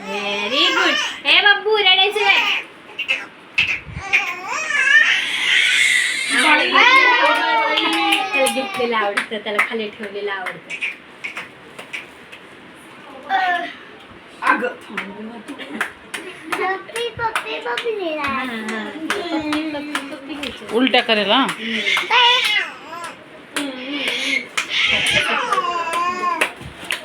Very good बाबू रडायचं नाही त्याला घेतलेलं आवडतं त्याला खाली ठेवलेलं आवडतं. उलट्या करेल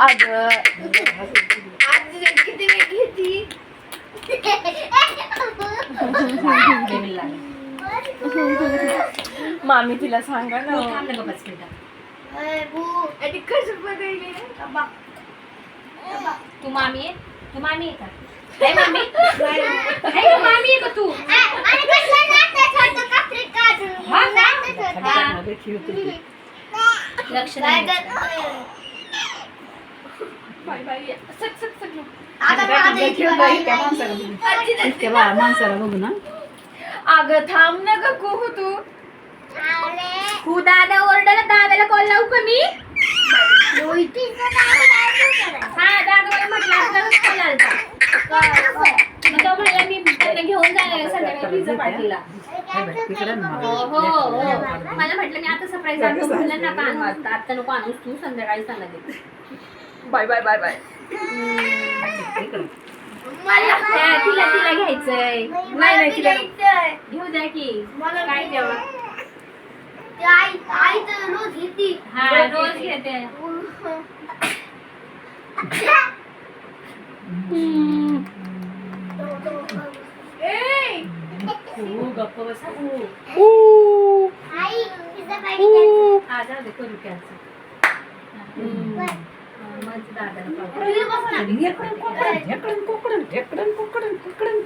अगं मामी तिला सांगा ना तू मामी आहे तू मामी आहे का हाय मामी हाय का मामी आहे का तू हा का? हा. लक्ष नाही. माणसाला बघू ना? अगं थांब ना ग कुहू तू। तू दादा दादाला कॉल लावू का मी? हा दादा म्हटलं आपल्यालाच कॉल आलता मग तो म्हणला मी त्यांना घेऊन जाणार संध्याकाळी पिझ्झा पार्टीला हो मला म्हटलं मी आता सरप्राईज आणतो म्हणलं नका आणू आता आता नको आणूस तू संध्याकाळी सांगा बाय बाय बाय बाय तिला तिला घ्यायचंय. नाही नाही तिला घेऊ द्या की. मला काय जेवण आई आई तर रोज घेती. हा रोज घेते. तू गप्प बसा आई पिझ्झा पार्टी हा जाऊ दे करू कॅन्सल मग दादाला call करू. बस ना कोकण कोकण कोकण कोकण